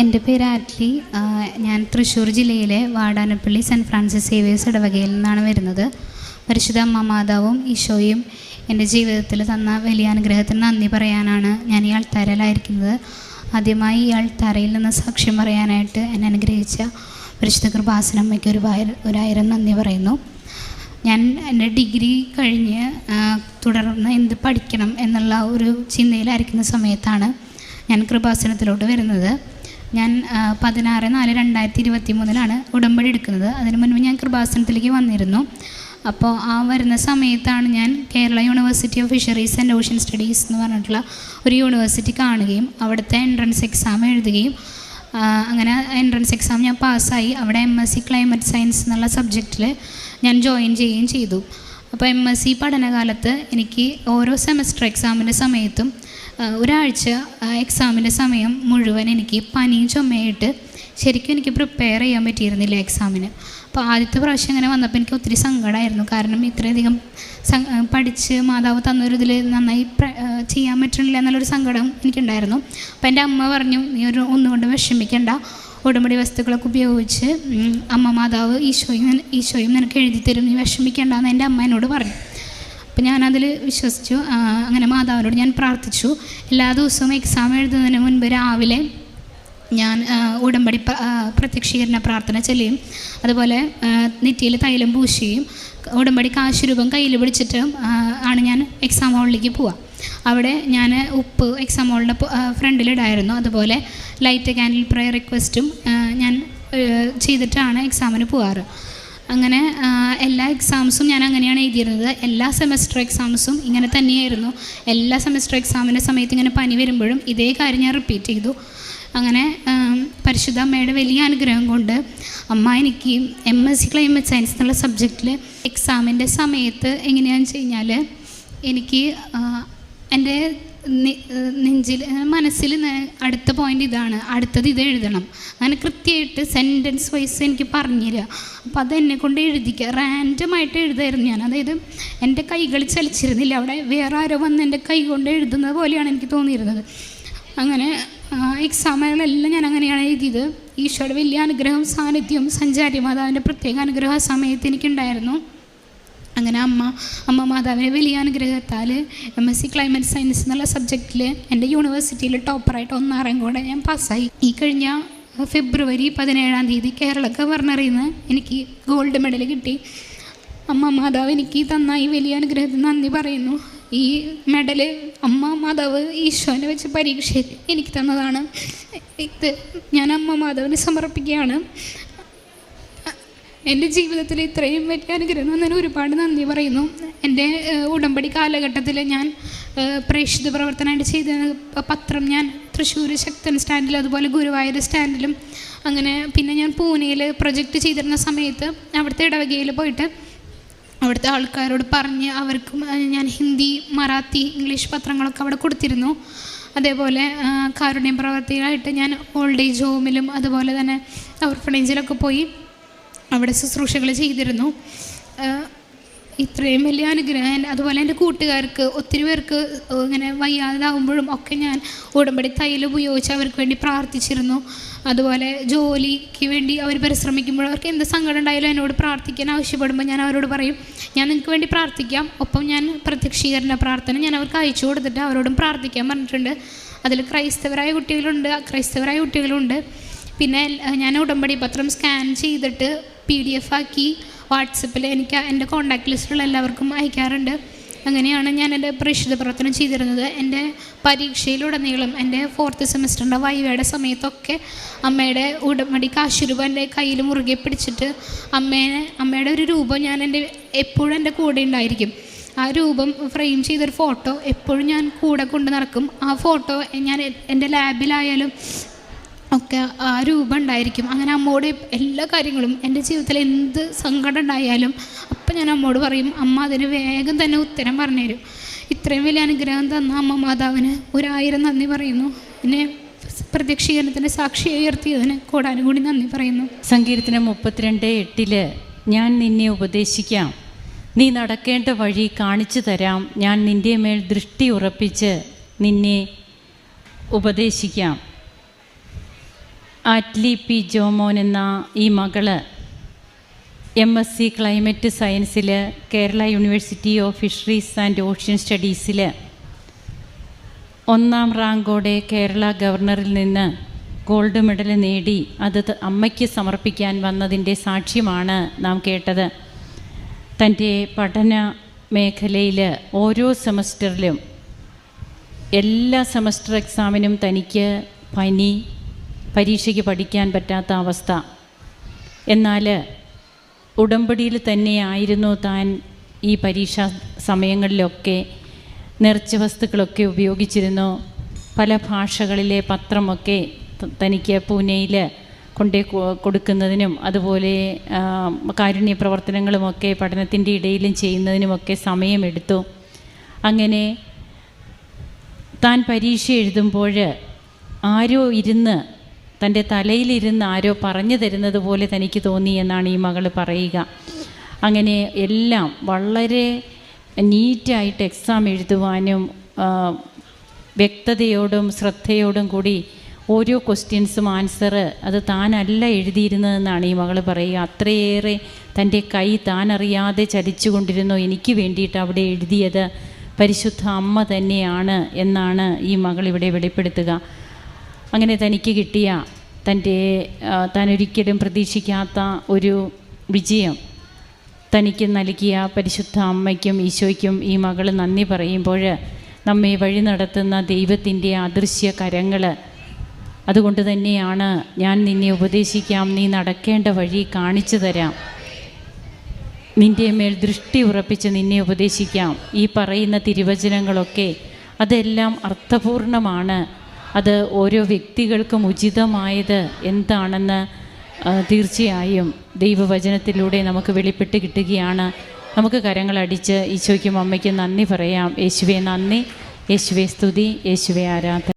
എന്റെ പേര് ആറ്റ്ലി. ഞാൻ തൃശ്ശൂർ ജില്ലയിലെ വാടാനപ്പള്ളി സെന്റ് ഫ്രാൻസിസ് സേവിയേഴ്സ് ഇടവകയിൽ നിന്നാണ് വരുന്നത്. പരിശുദ്ധ അമ്മ മാതാവും ഈശോയും എന്റെ ജീവിതത്തിൽ തന്ന വലിയ അനുഗ്രഹത്തിന് നന്ദി പറയാനാണ് ഞാൻ ഈ ആൾത്താരയിലായിരിക്കുന്നത് ആദ്യമായി ഈ ആൾത്താരയിൽ നിന്ന് സാക്ഷ്യം പറയാനായിട്ട് എന്നെ അനുഗ്രഹിച്ച പരിശുദ്ധ കൃപാസനമ്മയ്ക്ക് ഒരു ഒരായിരം നന്ദി പറയുന്നു. ഞാൻ എന്റെ ഡിഗ്രി കഴിഞ്ഞ് തുടർന്ന് എന്ത് പഠിക്കണം എന്നുള്ള ഒരു ചിന്തയിലായിരിക്കുന്ന സമയത്താണ് ഞാൻ കൃപാസനത്തിലോട്ട് വരുന്നത്. ഞാൻ പതിനാറ് നാല് രണ്ടായിരത്തി ഇരുപത്തി മൂന്നിലാണ് ഉടമ്പടി എടുക്കുന്നത്. അതിനു മുൻപ് ഞാൻ കൃപാസനത്തിലേക്ക് വന്നിരുന്നു. അപ്പോൾ ആ വരുന്ന സമയത്താണ് ഞാൻ Kerala University of Fisheries and Ocean Studies എന്ന് പറഞ്ഞിട്ടുള്ള ഒരു യൂണിവേഴ്സിറ്റി കാണുകയും അവിടുത്തെ എൻട്രൻസ് എക്സാം എഴുതുകയും അങ്ങനെ എൻട്രൻസ് എക്സാം ഞാൻ പാസ്സായി. അവിടെ M S C climate science എന്നുള്ള സബ്ജക്റ്റിൽ ഞാൻ ജോയിൻ ചെയ്യുകയും ചെയ്തു. അപ്പോൾ എം എസ് സി പഠനകാലത്ത് എനിക്ക് ഓരോ സെമസ്റ്റർ എക്സാമിന്റെ സമയത്തും ഒരാഴ്ച എക്സാമിന്റെ സമയം മുഴുവൻ എനിക്ക് പനിയും ചുമയായിട്ട് ശരിക്കും എനിക്ക് പ്രിപ്പയർ ചെയ്യാൻ പറ്റിയിരുന്നില്ല എക്സാമിന് അപ്പോൾ ആദ്യത്തെ പ്രാവശ്യം ഇങ്ങനെ വന്നപ്പോൾ എനിക്ക് ഒത്തിരി സങ്കടമായിരുന്നു കാരണം ഇത്രയധികം പഠിച്ച് മാതാവ് തന്നൊരിതിൽ നന്നായി ചെയ്യാൻ പറ്റുന്നില്ല എന്നുള്ളൊരു സങ്കടം എനിക്കുണ്ടായിരുന്നു. അപ്പോൾ എന്റെ അമ്മ പറഞ്ഞു നീ ഒരു ഒന്നുകൊണ്ട് വിഷമിക്കണ്ട. ഉടമ്പടി വസ്തുക്കളൊക്കെ ഉപയോഗിച്ച് അമ്മ മാതാവ് ഈശോയും ഈശോയും നിനക്ക് എഴുതി തരും നീ വിഷമിക്കേണ്ട എന്ന് എന്റെ അമ്മ എന്നോട് പറഞ്ഞു. അപ്പം ഞാനതിൽ വിശ്വസിച്ചു. അങ്ങനെ മാതാവിനോട് ഞാൻ പ്രാർത്ഥിച്ചു. എല്ലാ ദിവസവും എക്സാം എഴുതുന്നതിന് മുൻപ് രാവിലെ ഞാൻ ഉടമ്പടി പ്രത്യക്ഷീകരണ പ്രാർത്ഥന ചെല്ലുകയും അതുപോലെ നെറ്റിയിൽ തൈലം പൂശിയും ഉടമ്പടി കാശുരൂപം കയ്യിൽ പിടിച്ചിട്ട് ആണ് ഞാൻ എക്സാം ഹോളിലേക്ക് പോവുക അവിടെ ഞാൻ ഉപ്പ് എക്സാം ഹോളിന്റെ ഫ്രണ്ടിലിടായിരുന്നു. അതുപോലെ ലൈറ്റ് ക്യാൻഡിൽ പ്രയർ റിക്വസ്റ്റും ഞാൻ ചെയ്തിട്ടാണ് എക്സാമിന് പോവാറ്. അങ്ങനെ എല്ലാ എക്സാംസും ഞാൻ അങ്ങനെയാണ് എഴുതിയിരുന്നത്. എല്ലാ സെമസ്റ്റർ എക്സാംസും ഇങ്ങനെ തന്നെയായിരുന്നു. എല്ലാ സെമസ്റ്റർ എക്സാമിന്റെ സമയത്ത് ഇങ്ങനെ പനി വരുമ്പോഴും ഇതേ കാര്യം ഞാൻ റിപ്പീറ്റ് ചെയ്തു. അങ്ങനെ പരിശുദ്ധ അമ്മയുടെ വലിയ അനുഗ്രഹം കൊണ്ട് അമ്മ എനിക്ക് M S C climate science എന്നുള്ള സബ്ജക്റ്റിൽ എക്സാമിന്റെ സമയത്ത് എങ്ങനെയാണെന്ന് വെച്ച് കഴിഞ്ഞാൽ എനിക്ക് എന്റെ നെഞ്ചിൽ മനസ്സിൽ അടുത്ത പോയിന്റ് ഇതാണ്. അടുത്തത് ഇത് എഴുതണം. അങ്ങനെ കൃത്യമായിട്ട് സെന്റൻസ് വൈസ് എനിക്ക് പറഞ്ഞില്ല അപ്പോൾ അത് എന്നെ കൊണ്ട് എഴുതിക്കുക റാൻഡമായിട്ട് എഴുതായിരുന്നു ഞാൻ. അതായത് എന്റെ കൈകൾ ചലിച്ചിരുന്നില്ല. അവിടെ വേറെ ആരോ വന്ന് എന്റെ കൈ കൊണ്ട് എഴുതുന്നത് പോലെയാണ് എനിക്ക് തോന്നിയിരുന്നത്. അങ്ങനെ എക്സാമുകളെല്ലാം ഞാൻ അങ്ങനെയാണ് എഴുതിയത്. ഈശോയുടെ വലിയ അനുഗ്രഹം സാന്നിധ്യവും സഞ്ചാരി മാതാവിന്റെ പ്രത്യേക അനുഗ്രഹ സമയത്ത് എനിക്കുണ്ടായിരുന്നു. അങ്ങനെ അമ്മ അമ്മ മാതാവിന്റെ വലിയ അനുഗ്രഹത്താൽ M S C climate science എന്നുള്ള സബ്ജക്റ്റിൽ എന്റെ യൂണിവേഴ്സിറ്റിയിൽ ടോപ്പറായിട്ട് ഒന്നാറേം കൂടെ ഞാൻ പാസ്സായി ഈ കഴിഞ്ഞ ഫെബ്രുവരി പതിനേഴാം തീയതി കേരള ഗവർണറിൽ നിന്ന് എനിക്ക് ഗോൾഡ് മെഡൽ കിട്ടി. അമ്മ മാതാവ് എനിക്ക് തന്ന ഈ വലിയ അനുഗ്രഹത്തിന് നന്ദി പറയുന്നു. ഈ മെഡൽ അമ്മ മാതാവ് ഈശോനെ വെച്ച് പരീക്ഷയിൽ എനിക്ക് തന്നതാണ്. ഇത് ഞാൻ അമ്മ മാതാവിന് സമർപ്പിക്കുകയാണ്. എന്റെ ജീവിതത്തിൽ ഇത്രയും വലിയ അനുഗ്രഹം തന്നെ ഒരുപാട് നന്ദി പറയുന്നു. എന്റെ ഉടമ്പടി കാലഘട്ടത്തിൽ ഞാൻ പ്രേക്ഷിത പ്രവർത്തനമായിട്ട് ചെയ്ത പത്രം ഞാൻ തൃശ്ശൂർ ശക്തൻ സ്റ്റാൻഡിലും അതുപോലെ ഗുരുവായൂർ സ്റ്റാൻഡിലും അങ്ങനെ പിന്നെ ഞാൻ പൂനെയിൽ പ്രൊജക്റ്റ് ചെയ്തിരുന്ന സമയത്ത് അവിടുത്തെ ഇടവകയിൽ പോയിട്ട് അവിടുത്തെ ആൾക്കാരോട് പറഞ്ഞ് അവർക്കും ഞാൻ ഹിന്ദി മറാത്തി ഇംഗ്ലീഷ് പത്രങ്ങളൊക്കെ അവിടെ കൊടുത്തിരുന്നു. അതേപോലെ കാരുണ്യം പ്രവർത്തികളായിട്ട് ഞാൻ ഓൾഡ് ഏജ് ഹോമിലും അതുപോലെ തന്നെ ഓർഫണേജിലൊക്കെ പോയി. അവിടെ ശുശ്രൂഷകൾ ചെയ്തിരുന്നു. ഇത്രയും വലിയ അനുഗ്രഹം അതുപോലെ എന്റെ കൂട്ടുകാർക്ക് ഒത്തിരി പേർക്ക് ഇങ്ങനെ വയ്യാതാവുമ്പോഴും ഒക്കെ ഞാൻ ഉടമ്പടി തൈലം ഉപയോഗിച്ച് അവർക്ക് വേണ്ടി പ്രാർത്ഥിച്ചിരുന്നു. അതുപോലെ ജോലിക്ക് വേണ്ടി അവർ പരിശ്രമിക്കുമ്പോൾ അവർക്ക് എന്ത് സങ്കടം ഉണ്ടായാലും എന്നോട് പ്രാർത്ഥിക്കാൻ ആവശ്യപ്പെടുമ്പോൾ ഞാൻ അവരോട് പറയും ഞാൻ നിങ്ങൾക്ക് വേണ്ടി പ്രാർത്ഥിക്കാം. ഒപ്പം ഞാൻ പ്രത്യക്ഷീകരണ പ്രാർത്ഥന ഞാൻ അവർക്ക് അയച്ചു കൊടുത്തിട്ട് അവരോടും പ്രാർത്ഥിക്കാൻ പറഞ്ഞിട്ടുണ്ട്. അതിൽ ക്രൈസ്തവരായ കുട്ടികളുണ്ട് ക്രൈസ്തവരായ കുട്ടികളുണ്ട്. പിന്നെ ഞാൻ ഉടമ്പടി പത്രം സ്കാൻ ചെയ്തിട്ട് പി ഡി എഫ് ആക്കി വാട്സപ്പിൽ എനിക്ക് എന്റെ കോൺടാക്ട് ലിസ്റ്റിലുള്ള എല്ലാവർക്കും അയക്കാറുണ്ട്. അങ്ങനെയാണ് ഞാൻ എന്റെ പരിശുദ്ധ പ്രവർത്തനം ചെയ്തിരുന്നത്. എന്റെ പരീക്ഷയിലുടനീളം എന്റെ ഫോർത്ത് സെമിസ്റ്ററിന്റെ വൈവയുടെ സമയത്തൊക്കെ അമ്മയുടെ ഉടമ്പടി കാശുരൂപ എന്റെ കയ്യിൽ മുറുകെ പിടിച്ചിട്ട് അമ്മേനെ അമ്മയുടെ ഒരു രൂപം ഞാൻ എന്റെ എപ്പോഴും എന്റെ കൂടെ ഉണ്ടായിരിക്കും. ആ രൂപം ഫ്രെയിം ചെയ്തൊരു ഫോട്ടോ എപ്പോഴും ഞാൻ കൂടെ കൊണ്ട് നടക്കും. ആ ഫോട്ടോ ഞാൻ എന്റെ ലാബിലായാലും ഒക്കെ ആ രൂപം ഉണ്ടായിരിക്കും. അങ്ങനെ അമ്മോട് എല്ലാ കാര്യങ്ങളും എന്റെ ജീവിതത്തിൽ എന്ത് സങ്കടം ഉണ്ടായാലും അപ്പം ഞാൻ അമ്മോട് പറയും അമ്മ അതിന് വേഗം തന്നെ ഉത്തരം പറഞ്ഞുതരും. ഇത്രയും വലിയ അനുഗ്രഹം തന്ന അമ്മ മാതാവിന് ഒരായിരം നന്ദി പറയുന്നു. പിന്നെ പ്രത്യക്ഷീകരണത്തിന്റെ സാക്ഷിയെ ഉയർത്തിയതിന് കൂടാനും കൂടി നന്ദി പറയുന്നു. സങ്കീർത്തനം മുപ്പത്തിരണ്ട് എട്ടിൽ ഞാൻ നിന്നെ ഉപദേശിക്കാം. നീ നടക്കേണ്ട വഴി കാണിച്ചു തരാം. ഞാൻ നിന്റെ മേൽ ദൃഷ്ടി ഉറപ്പിച്ച് നിന്നെ ഉപദേശിക്കാം. ആറ്റ്ലി പി ജോമോൻ എന്ന ഈ മകൾ എം എസ് സി ക്ലൈമറ്റ് സയൻസിൽ Kerala university of fisheries and ocean സ്റ്റഡീസിൽ ഒന്നാം റാങ്കോടെ കേരള ഗവർണറിൽ നിന്ന് ഗോൾഡ് മെഡൽ നേടി. അത് അമ്മയ്ക്ക് സമർപ്പിക്കാൻ വന്നതിന്റെ സാക്ഷ്യമാണ് നാം കേട്ടത്. തന്റെ പഠന മേഖലയിൽ ഓരോ സെമസ്റ്ററിലും എല്ലാ സെമസ്റ്റർ എക്സാമിനും തനിക്ക് പനി പരീക്ഷയ്ക്ക് പഠിക്കാൻ പറ്റാത്ത അവസ്ഥ. എന്നാൽ ഉടമ്പടിയിൽ തന്നെയായിരുന്നു താൻ ഈ പരീക്ഷാ സമയങ്ങളിലൊക്കെ നിറച്ച വസ്തുക്കളൊക്കെ ഉപയോഗിച്ചിരുന്നു. പല ഭാഷകളിലെ പത്രമൊക്കെ തനിക്ക് പൂനെയിൽ കൊണ്ടേ കൊടുക്കുന്നതിനും അതുപോലെ കാരുണ്യ പ്രവർത്തനങ്ങളുമൊക്കെ പഠനത്തിന്റെ ഇടയിലും ചെയ്യുന്നതിനുമൊക്കെ സമയമെടുത്തു. അങ്ങനെ താൻ പരീക്ഷ എഴുതുമ്പോൾ ആരോ ഇരുന്ന് തന്റെ തലയിലിരുന്ന് ആരോ പറഞ്ഞു തരുന്നത് പോലെ തനിക്ക് തോന്നി എന്നാണ് ഈ മകൾ പറയുക. അങ്ങനെ എല്ലാം വളരെ നീറ്റായിട്ട് എക്സാം എഴുതുവാനും വ്യക്തതയോടും ശ്രദ്ധയോടും കൂടി ഓരോ ക്വസ്റ്റ്യൻസും ആൻസർ അത് താനല്ല എഴുതിയിരുന്നതെന്നാണ് ഈ മകൾ പറയുക. അത്രയേറെ തന്റെ കൈ താനറിയാതെ ചലിച്ചുകൊണ്ടിരുന്നു. എനിക്ക് വേണ്ടിയിട്ട് അവിടെ എഴുതിയത് പരിശുദ്ധ അമ്മ തന്നെയാണ് എന്നാണ് ഈ മകൾ ഇവിടെ വെളിപ്പെടുത്തുക. അങ്ങനെ തനിക്ക് കിട്ടിയ തന്റെ താനൊരിക്കലും പ്രതീക്ഷിക്കാത്ത ഒരു വിജയം. തനിക്ക് നൽകിയ പരിശുദ്ധ അമ്മയ്ക്കും ഈശോയ്ക്കും ഈ മകൾ നന്ദി പറയുമ്പോൾ നമ്മെ വഴി നടത്തുന്ന ദൈവത്തിന്റെ അദൃശ്യ കരങ്ങൾ അതുകൊണ്ട് തന്നെയാണ് ഞാൻ നിന്നെ ഉപദേശിക്കാം നീ നടക്കേണ്ട വഴി കാണിച്ചു തരാം. നിന്റെ മേൽ ദൃഷ്ടി ഉറപ്പിച്ച് നിന്നെ ഉപദേശിക്കാം. ഈ പറയുന്ന തിരുവചനങ്ങളൊക്കെ അതെല്ലാം അർത്ഥപൂർണമാണ്. അത് ഓരോ വ്യക്തികൾക്കും ഉചിതമായത് എന്താണെന്ന് തീർച്ചയായും ദൈവവചനത്തിലൂടെ നമുക്ക് വെളിപ്പെട്ട് കിട്ടുകയാണ്. നമുക്ക് കരങ്ങളടിച്ച് ഈശോയ്ക്കും അമ്മയ്ക്കും നന്ദി പറയാം. യേശുവെ നന്ദി. യേശുവെ സ്തുതി. യേശുവെ ആരാധന.